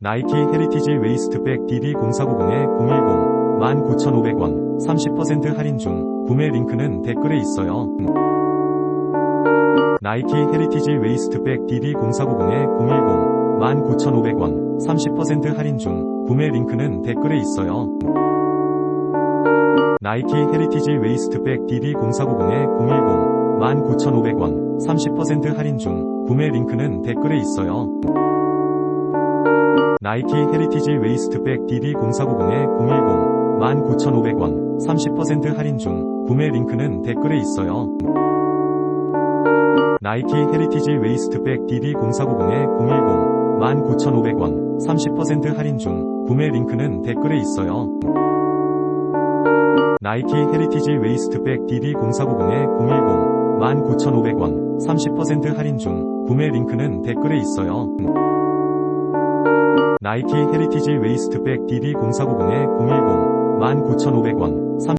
나이키 헤리티지 웨이스트백 DD0490에 010 19,500원 30% 할인 중 구매 링크는 댓글에 있어요. 나이키 헤리티지 웨이스트백 DD0490에 010 19,500원 30% 할인 중 구매 링크는 댓글에 있어요. 나이키 헤리티지 웨이스트백 DD0490에 010 19,500원 30% 할인 중 구매 링크는 댓글에 있어요. 나이키 헤리티지 웨이스트백 DD0490에 010 19,500원 30% 할인 중 구매 링크는 댓글에 있어요. 나이키 헤리티지 웨이스트백 DD0490에 010 19,500원 30% 할인 중 구매 링크는 댓글에 있어요. 나이키 헤리티지 웨이스트백 DD0490에 010 19,500원 30% 할인 중 구매 링크는 댓글에 있어요. 나이키 헤리티지 웨이스트백 DD0490에 010 19,500원